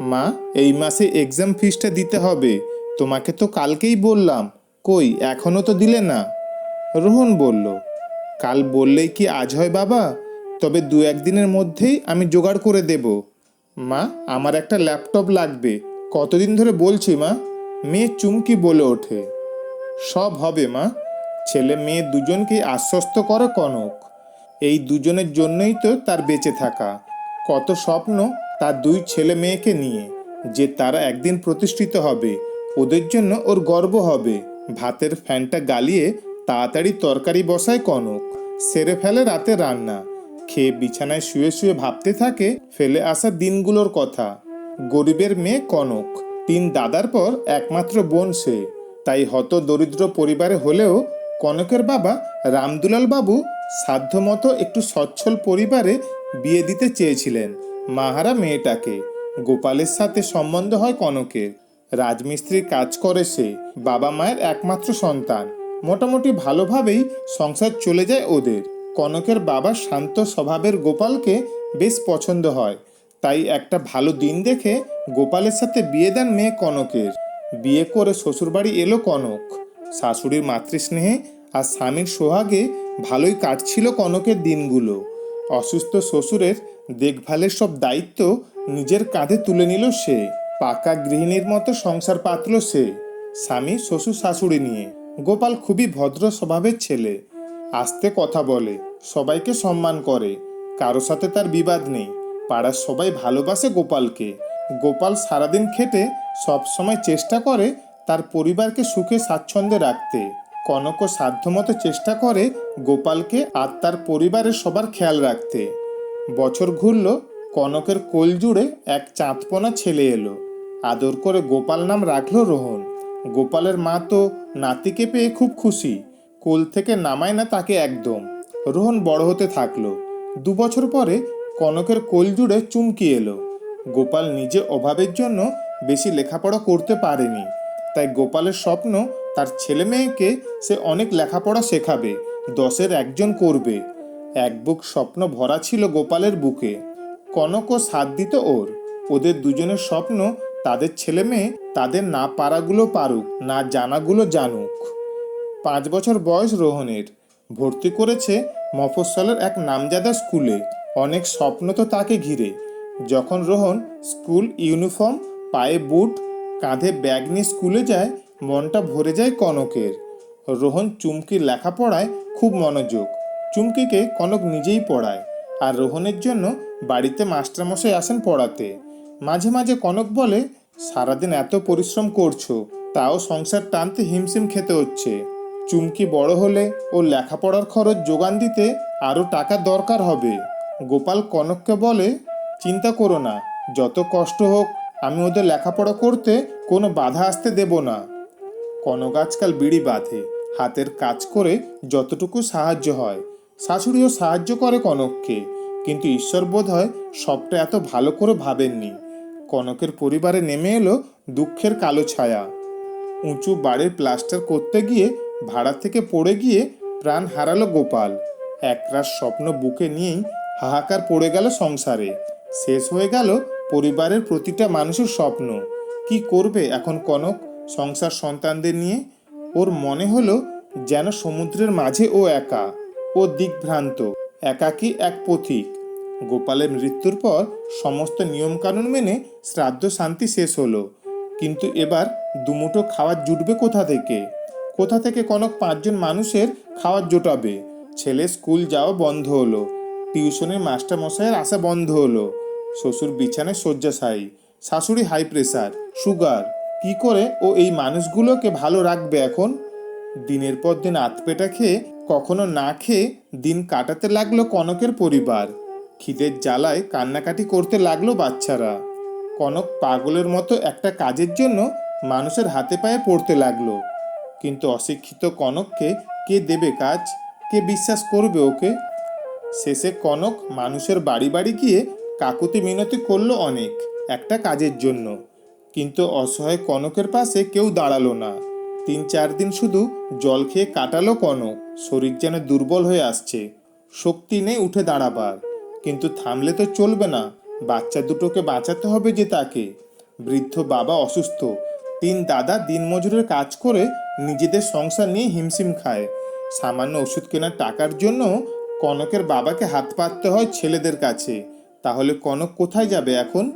মা, এই মাসে এক্সাম ফিসটা দিতে হবে। তোমাকে তো কালকেই বললাম। কই এখনও তো দিলে না। রোহন বলল, কাল বললেই কি আজ হয় বাবা? তবে দু একদিনের মধ্যেই আমি জোগাড় করে দেব। মা, আমার একটা ল্যাপটপ লাগবে। কতদিন ধরে বলছি মা? মেয়ে চুমকি বলে ওঠে। সব হবে মা। ছেলে মেয়ে দুজনকেই আশ্বস্ত করো কনক। এই দুজনের জন্যই তো তার বেঁচে থাকা। কত স্বপ্ন তার দুই ছেলে মেয়েকে নিয়ে, যে তারা একদিন প্রতিষ্ঠিত হবে। ওদের জন্য ওর গর্ব হবে। ভাতের ফ্যানটা গালিয়ে তাড়াতাড়ি তরকারি বসায় কনক। সেরে ফেলে রাতে রান্না। খেয়ে বিছানায় শুয়ে শুয়ে ভাবতে থাকে, ফেলে আসা দিনগুলোর কথা। গরিবের মেয়ে কনক, তিন দাদার পর একমাত্র বোন সে। তাই হত দরিদ্র পরিবারে হলেও কনকের বাবা রামদুলাল বাবু সাধ্যমতো একটু সচ্ছল পরিবারে বিয়ে দিতে চেয়েছিলেন। মাহারা মেয়েটাকে। গোপালের সাথে সম্বন্ধ হয় কনকের। রাজমিস্ত্রির কাজ করে সে, বাবা মায়ের একমাত্র সন্তান। মোটামুটি ভালোভাবেই সংসার চলে যায় ওদের। কনকের বাবা শান্ত স্বভাবের গোপালকে বেশ পছন্দ হয়। তাই একটা ভালো দিন দেখে গোপালের সাথে বিয়ে দেন মেয়ে কনকের। বিয়ে করে শ্বশুরবাড়ি এলো কনক। শাশুড়ির মাতৃস্নেহে আর স্বামীর সোহাগে ভালোই কাটছিল কনকের দিনগুলো। অসুস্থ শ্বশুরের দেখভালের সব দায়িত্ব নিজের কাঁধে তুলে নিল সে। পাকা গৃহিণীর মতো সংসার পাতল সে। স্বামী, শ্বশুর, শাশুড়ি নিয়ে। গোপাল খুবই ভদ্র স্বভাবের ছেলে। আস্তে কথা বলে, সবাইকে সম্মান করে। কারও সাথে তার বিবাদ নেই। পাড়ার সবাই ভালোবাসে গোপালকে। গোপাল সারাদিন খেটে সব সময় চেষ্টা করে তার পরিবারকে সুখে স্বাচ্ছন্দ্যে রাখতে। কনকও সাধ্যমতো চেষ্টা করে গোপালকে আর তার পরিবারের সবার খেয়াল রাখতে। বছর ঘুরল, কনকের কোল জুড়ে এক চাঁদপোনা ছেলে এলো। আদর করে গোপাল নাম রাখল রোহন। গোপালের মা তো নাতিকে পেয়ে খুব খুশি, কোল থেকে নামায় না তাকে একদম। রোহন বড় হতে থাকল। দু বছর পরে কনকের কোল জুড়ে চুমকি এলো। গোপাল নিজে অভাবের জন্য বেশি লেখাপড়া করতে পারেনি। তাই গোপালের স্বপ্ন তার ছেলে মেয়েকে সে অনেক লেখাপড়া শেখাবে, দশের একজন করবে। এক বুক স্বপ্ন ভরা ছিল গোপালের বুকে। কনকও সাথ দিত ওর। ওদের দুজনের স্বপ্ন তাদের ছেলে মেয়ে, তাদের না পারাগুলো পারুক, না জানাগুলো জানুক। পাঁচ বছর বয়স রোহনের। ভর্তি করেছে মফস্বলের এক নামজাদা স্কুলে। অনেক স্বপ্ন তো তাকে ঘিরে। যখন রোহন স্কুল ইউনিফর্ম, পায়ে বুট, কাঁধে ব্যাগ নিয়ে স্কুলে যায়, মনটা ভরে যায় কনকের। রোহন চুমকির লেখাপড়ায় খুব মনোযোগ। চুমকিকে কনক নিজেই পড়ায়, আর রোহনের জন্য বাড়িতে মাস্টারমশাই আসেন পড়াতে। মাঝে মাঝে কনক বলে, সারাদিন এত পরিশ্রম করছ, তাও সংসার টানতে হিমশিম খেতে হচ্ছে। চুমকি বড় হলে ও লেখাপড়ার খরচ যোগান দিতে আরও টাকা দরকার হবে। গোপাল কনককে বলে, চিন্তা করো না, যত কষ্ট হোক, আমি ওদের লেখাপড়া করতে কোনো বাধা আসতে দেব না। কনক আজকাল বিড়ি বাঁধে, হাতের কাজ করে যতটুকু সাহায্য হয়। শাশুড়িও সাহায্য করে কনককে, কিন্তু ঈশ্বর বোধ হয় সবটা এত ভালো করে ভাবেননি। কনকের পরিবারে নেমে এলো দুঃখের কালো ছায়া। উঁচু বাড়ির প্লাস্টার করতে গিয়ে ভাড়া থেকে পড়ে গিয়ে প্রাণ হারালো গোপাল। একরাশ স্বপ্ন বুকে নিয়েই হাহাকার পড়ে গেল সংসারে। শেষ হয়ে গেল পরিবারের প্রতিটা মানুষের স্বপ্ন। কি করবে এখন কনক সংসার সন্তানদের নিয়ে? ওর মনে হলো যেন সমুদ্রের মাঝে ও একা। ও দিকভ্রান্ত একাকী এক পথিক। গোপালের মৃত্যুর পর সমস্ত নিয়মকানুন মেনে শ্রাদ্ধ শান্তি শেষ হলো। কিন্তু এবার দুমুঠো খাওয়ার জুটবে কোথা থেকে? কোথা থেকে কনক পাঁচজন মানুষের খাবার জোটাবে? ছেলে স্কুল যাওয়া বন্ধ হলো। টিউশনের মাস্টারমশাইয়ের আসা বন্ধ হলো। শ্বশুর বিছানায় শয্যাশায়ী। শাশুড়ি হাই প্রেসার, সুগার। কি করে ও এই মানুষগুলোকে ভালো রাখবে এখন? দিনের পর দিন আতপেটা খেয়ে, কখনো না খেয়ে দিন কাটাতে লাগল কনকের পরিবার। খিদের জ্বালায় কান্নাকাটি করতে লাগল বাচ্চারা। কনক পাগলের মতো একটা কাজের জন্য মানুষের হাতে পায়ে পড়তে লাগল। কিন্তু অশিক্ষিত কনককে কে দেবে কাজ? কে বিশ্বাস করবে ওকে? শেষে কনক মানুষের বাড়ি বাড়ি গিয়ে কাকুতি মিনতি করল অনেক একটা কাজের জন্য। কিন্তু অসহায় কনকের পাশে কেউ দাঁড়াল না। তিন চার দিন শুধু জল খেয়ে কাটালো কনক শরীর যেন দুর্বল হয়ে আসছে। শক্তি নেই উঠে দাঁড়াবার। কিন্তু থামলে তো চলবে না। বাচ্চা দুটোকে বাঁচাতে হবে যে তাকে। বৃদ্ধ বাবা অসুস্থ। তিন দাদা দিনমজুরের কাজ করে নিজেদের সংসার নিয়ে হিমশিম খায়। সামান্য ওষুধ কেনার টাকার জন্য কনকের বাবাকে হাত পাততে হয় ছেলেদের কাছে। তাহলে কনক কোথায় যাবে এখন?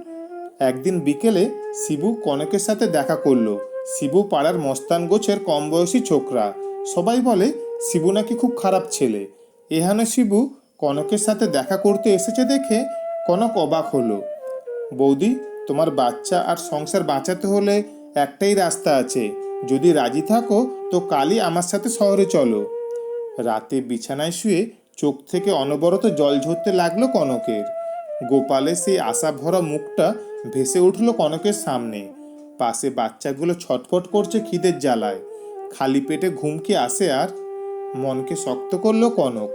একদিন বিকেলে শিবু কনকের সাথে দেখা করল। শিবু পাড়ার মস্তান গোছের কম বয়সী ছোকরা। সবাই বলে, শিবু নাকি খুব খারাপ ছেলে। এহানো শিবু কনকের সাথে দেখা করতে এসেছে দেখে কনক অবাক হলো। বৌদি, তোমার বাচ্চা আর সংসার বাঁচাতে হলে একটাই রাস্তা আছে। যদি রাজি থাকো, তো কালই আমার সাথে শহরে চলো। রাতে বিছানায় শুয়ে চোখ থেকে অনবরত জল ঝরতে লাগল কনকের। গোপালের সেই আশা ভরা মুখটা ভেসে উঠল কনকের সামনে। পাশে বাচ্চাগুলো ছটফট করছে খিদের জ্বালায়। খালি পেটে ঘুম কি আসে আর মনকে শক্ত করল কনক।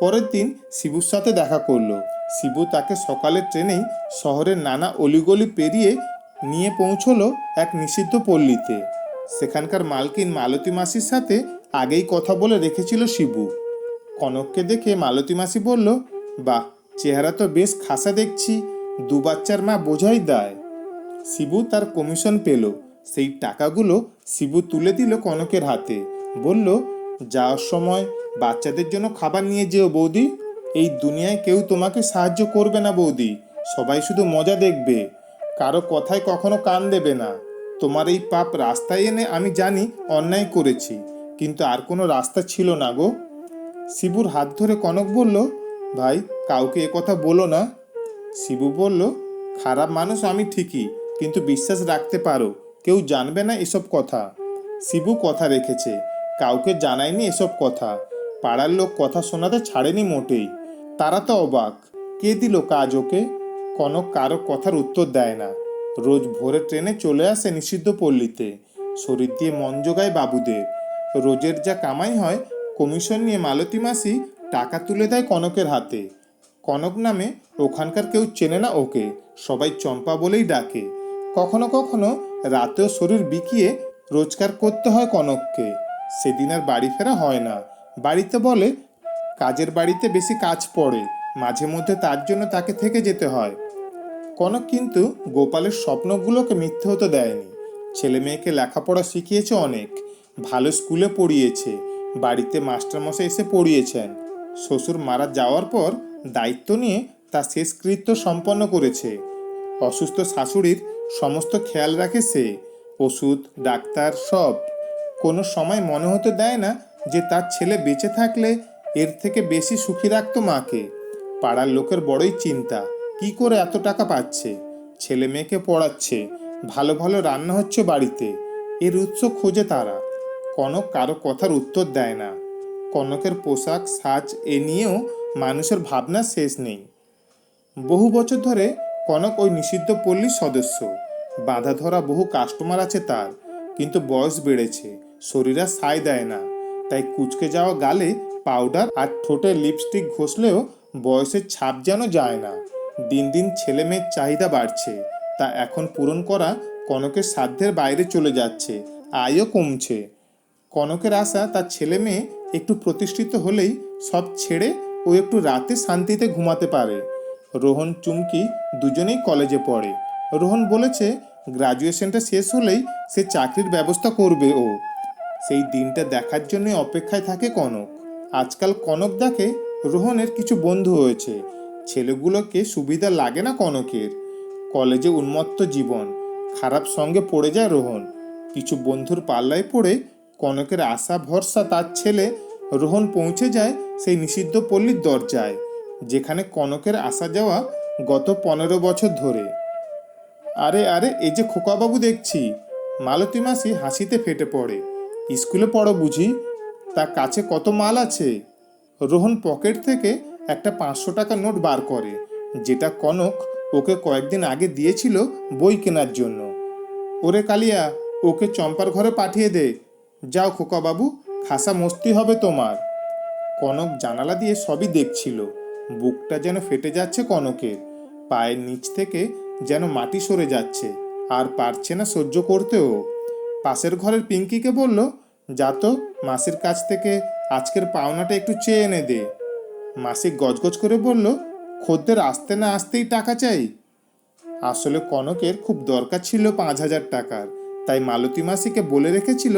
পরের দিন শিবুর সাথে দেখা করল। শিবু তাকে সকালের ট্রেনেই শহরের নানা অলিগলি পেরিয়ে নিয়ে পৌঁছলো এক নিষিদ্ধ পল্লীতে। সেখানকার মালকিন মালতী মাসির সাথে আগেই কথা বলে রেখেছিল শিবু। কনককে দেখে মালতী মাসি বলল, বাহ, চেহারা তো বেশ খাসা দেখছি। দু বাচ্চার মা বোঝাই দেয়। শিবু তার কমিশন পেল। সেই টাকাগুলো শিবু তুলে দিল কনকের হাতে। বলল, যাওয়ার সময় বাচ্চাদের জন্য খাবার নিয়ে যেও বৌদি। এই দুনিয়ায় কেউ তোমাকে সাহায্য করবে না বৌদি। সবাই শুধু মজা দেখবে। কারও কথায় কখনো কান দেবে না। তোমার এই পাপ রাস্তায় এনে আমি জানি অন্যায় করেছি, কিন্তু আর কোনো রাস্তা ছিল না গো। শিবুর হাত ধরে কনক বলল, ভাই, কাউকে কথা বলো না। শিবু বলল, খারাপ মানুষ আমি ঠিকই কিন্তু বিশ্বাস রাখতে পারো, কেউ জানবে না এসব কথা। শিবু কথা রেখেছে, কাউকে জানায়নি এসব কথা। পাড়ার লোক কথা শোনাতে ছাড়েনি মোটেই। তারা তো অবাক, কে দিল কাজ ওকে? কনক কারও কথার উত্তর দেয় না। রোজ ভোরে ট্রেনে চলে আসে নিষিদ্ধ পল্লীতে। শরীর দিয়ে মন জোগায় বাবুদের। রোজের যা কামাই হয়, কমিশন নিয়ে মালতী মাসি টাকা তুলে দেয় কনকের হাতে। কনক নামে, ওখানকার কেউ চেনে না ওকে। সবাই চম্পা বলেই ডাকে। কখনো কখনো রাতেও শরীর বিকিয়ে রোজগার করতে হয় কনককে। সেদিন আর বাড়ি ফেরা হয় না। বাড়িতে বলে, কাজের বাড়িতে বেশি কাজ পড়ে। মাঝে মধ্যে তার জন্য তাকে থেকে যেতে হয়। কনক কিন্তু গোপালের স্বপ্নগুলোকে মিথ্যে হতে দেয়নি। ছেলে মেয়েকে লেখাপড়া শিখিয়েছে অনেক। ভালো স্কুলে পড়িয়েছে। বাড়িতে মাস্টারমশাই এসে পড়িয়েছেন। শ্বশুর মারা যাওয়ার পর দায়িত্ব নিয়ে তার শেষকৃত্য সম্পন্ন করেছে। অসুস্থ শাশুড়ির সমস্ত খেয়াল রাখে সে। ওষুধ, ডাক্তার, সব। কোনো সময় মনে হতে দেয় না যে তার ছেলে বেঁচে থাকলে এর থেকে বেশি সুখী রাখতো মাকে। পাড়ার লোকের বড়ই চিন্তা, কি করে এত টাকা পাচ্ছে? ছেলে মেয়েকে পড়াচ্ছে, ভালো ভালো রান্না হচ্ছে বাড়িতে, এর উৎস খোঁজে তারা। কনক কারও কথার উত্তর দেয় না। কনকের পোশাক, সাজ এ নিয়েও মানুষের ভাবনা শেষ নেই। বহু বছর ধরে কনক ওই নিষিদ্ধ পল্লীর সদস্য। বাঁধা ধরা বহু কাস্টমার আছে তার, কিন্তু বয়স বেড়েছে, শরীর সায় দেয় না। তাই কুচকে যাওয়া গালে পাউডার আর ঠোঁটে লিপস্টিক ঘষলেও বয়সের ছাপ যেন যায় না। দিন দিন ছেলে মেয়ের চাহিদা বাড়ছে, তা এখন পূরণ করা কনকের সাধ্যের বাইরে চলে যাচ্ছে, আয়ও কমছে। কনকের আশা তার ছেলে মেয়ে একটু প্রতিষ্ঠিত হলেই সব ছেড়ে ও একটু রাতে শান্তিতে ঘুমাতে পারে। রোহন চুমকি দুজনেই কলেজে পড়ে। রোহন বলেছে, গ্রাজুয়েশনটা শেষ হলেই সে চাকরির ব্যবস্থা করবে ও। সেই দিনটা দেখার জন্য অপেক্ষায় থাকে কনক। আজকাল কনক দেখে রোহনের কিছু বন্ধু হয়েছে। ছেলেগুলোকে সুবিধা লাগে না কনকের। কলেজে উন্মত্ত জীবন। খারাপ সঙ্গে পড়ে যায় রোহন। কিছু বন্ধুর পাল্লায় পড়ে কনকের আশা ভরসা তার ছেলে রোহন পৌঁছে যায় সেই নিষিদ্ধ পল্লীর দরজায়। যেখানে কনকের আসা যাওয়া গত পনেরো বছর ধরে। আরে আরে, এই যে খোকাবাবু দেখছি। মালতী মাসি হাসিতে ফেটে পড়ে। স্কুলে পড়ো বুঝি? তার কাছে কত মাল আছে? রোহন পকেট থেকে একটা পাঁচশো টাকা নোট বার করে, যেটা কনক ওকে কয়েকদিন আগে দিয়েছিল বই কেনার জন্য। ওরে কালিয়া, ওকে চম্পার ঘরে পাঠিয়ে দে। যাও খোকাবাবু, খাসা মস্তি হবে তোমার। কনক জানালা দিয়ে সবই দেখছিল। বুকটা যেন ফেটে যাচ্ছে কনকের। পায়ের নিচ থেকে যেন মাটি সরে যাচ্ছে, আর পারছে না সহ্য করতেও। পাশের ঘরের পিঙ্কিকে বলল, যা তো, মাসির কাছ থেকে আজকের পাওনাটা একটু চেয়ে এনে দে। মাসি গজগজ করে বলল, খদ্দের আসতে না আসতেই টাকা চাই? আসলে কনকের খুব দরকার ছিল পাঁচ হাজার টাকার, তাই মালতী মাসিকে বলে রেখেছিল,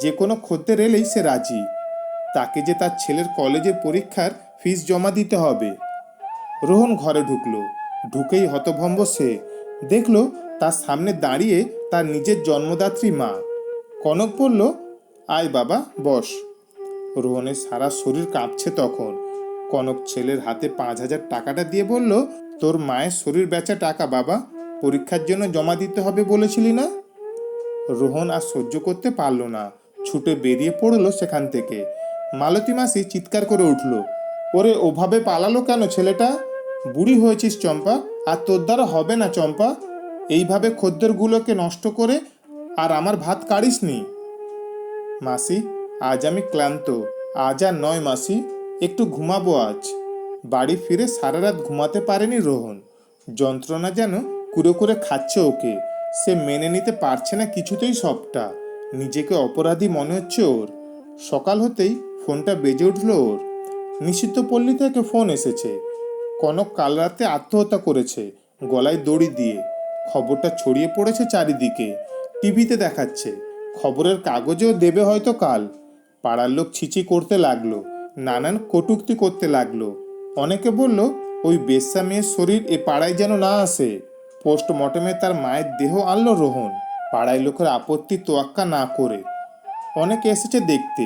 যে কোনো খদ্দের এলেই সে রাজি। তাকে যে তার ছেলের কলেজের পরীক্ষার ফিস জমা দিতে হবে। রোহন ঘরে ঢুকলো। ঢুকেই হতভম্ব সে দেখল তার সামনে দাঁড়িয়ে তার নিজের জন্মদাত্রী মা। কনক বলল, আয় বাবা, বস। রোহনের সারা শরীর কাঁপছে তখন। কনক ছেলের হাতে পাঁচ হাজার টাকাটা দিয়ে বলল, তোর মায়ের শরীর বেচা টাকা বাবা, পরীক্ষার জন্য জমা দিতে হবে বলেছিলি না? রোহন আর সহ্য করতে পারল না। ছুটে বেরিয়ে পড়ল সেখান থেকে। মালতী মাসি চিৎকার করে উঠল ওরে ওভাবে পালালো কেন ছেলেটা? বুড়ি হয়েছিস চম্পা, আর তোর দ্বারা হবে না চম্পা। এইভাবে খদ্দেরগুলোকে নষ্ট করে আর আমার ভাত কাড়িসনি। মাসি, আজ আমি ক্লান্ত, আজ আর নয় মাসি, একটু ঘুমাবো আজ। বাড়ি ফিরে সারা রাত ঘুমাতে পারেনি রোহন। যন্ত্রণা যেন কুড়ে করে খাচ্ছে ওকে। সে মেনে নিতে পারছে না কিছুতেই সবটা। নিজেকে অপরাধী মনে হচ্ছে ওর। সকাল হতেই ফোনটা বেজে উঠল ওর। নিষিদ্ধ পল্লী থেকে ফোন এসেছে। কনক কাল রাতে আত্মহত্যা করেছে, গলায় দড়ি দিয়ে। খবরটা ছড়িয়ে পড়েছে চারিদিকে। টিভিতে দেখাচ্ছে, খবরের কাগজেও দেবে হয়তো কাল। পাড়ার লোক ছিচি করতে লাগল, নানান কটুক্তি করতে লাগল। অনেকে বলল, ওই বেশ্যা মেয়ের শরীর এ পাড়ায় যেন না আসে। পোস্টমর্টমে তার মায়ের দেহ আনলো রোহন, পাড়ায় লোকের আপত্তি তোয়াক্কা না করে। অনেকে এসেছে দেখতে।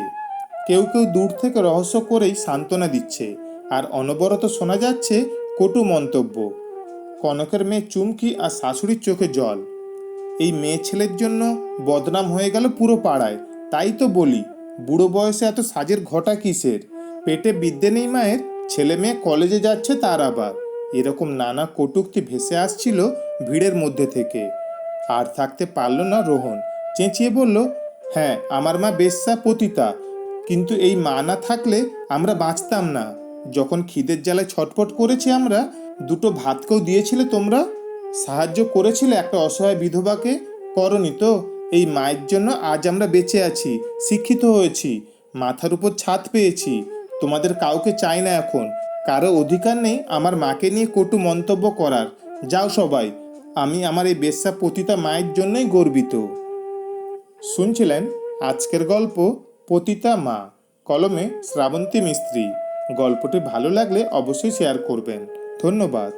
কেউ কেউ দূর থেকে রহস্য করেই সান্ত্বনা দিচ্ছে। আর অনবরত শোনা যাচ্ছে কটু মন্তব্য। কনকের মেয়ে চুমকি আর শাশুড়ির চোখে জল। এই মেয়ে ছেলের জন্য বদনাম হয়ে গেল পুরো পাড়ায়। তাই তো বলি, বুড়ো বয়সে এত সাজের ঘটা কিসের? পেটে বিদ্যে নেই মায়ের, ছেলে মেয়ে কলেজে যাচ্ছে তার আবার। এরকম নানা কটুক্তি ভেসে আসছিল ভিড়ের মধ্যে থেকে। আর থাকতে পারল না রোহন। চেঁচিয়ে বলল হ্যাঁ আমার মা বেশ্যা পতিতা। কিন্তু এই মা না থাকলে আমরা বাঁচতাম না। যখন খিদের জ্বালায় ছটপট করেছি আমরা, দুটো ভাতকেও দিয়েছিলে তোমরা? সাহায্য করেছিলে একটা অসহায় বিধবাকে? করনি তো? এই মায়ের জন্য আজ আমরা বেঁচে আছি, শিক্ষিত হয়েছি, মাথার উপর ছাদ পেয়েছি। তোমাদের কাউকে চাই না এখন। কারও অধিকার নেই আমার মাকে নিয়ে কটু মন্তব্য করার। যাও সবাই, আমি আমার এই বেশ্যা পতিতা মায়ের জন্যই গর্বিত। শুনছিলেন আজকের গল্প পতিতা মা কলমে শ্রাবন্তী মিস্ত্রি। গল্পটি ভালো লাগলে অবশ্যই শেয়ার করবেন। ধন্যবাদ।